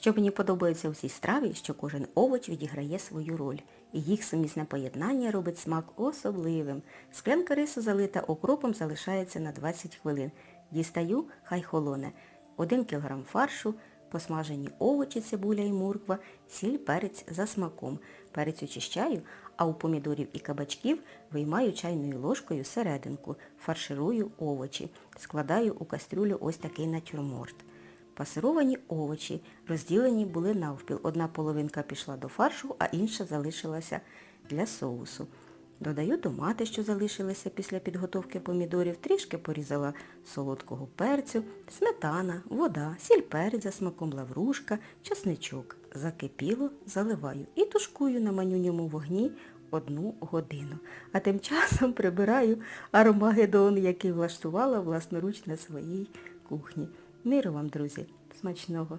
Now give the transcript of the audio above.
Що мені подобається у цій страві, що кожен овоч відіграє свою роль. І їх сумісне поєднання робить смак особливим. Склянка рису залита окропом залишається на 20 хвилин. Дістаю, хай холоне. 1 кг фаршу, посмажені овочі, цибуля і морква, сіль, перець за смаком. Перець очищаю, а у помідорів і кабачків виймаю чайною ложкою серединку, фарширую овочі, складаю у кастрюлю ось такий натюрморт. Пасировані овочі розділені були навпіл. Одна половинка пішла до фаршу, а інша залишилася для соусу. Додаю томати, що залишилися після підготовки помідорів, трішки порізала солодкого перцю, сметана, вода, сіль перець за смаком лаврушка, часничок. Закипіло, заливаю і тушкую на манюньому вогні одну годину. А тим часом прибираю аромагеддон, який влаштувала власноруч на своїй кухні. Миру вам, друзі, смачного!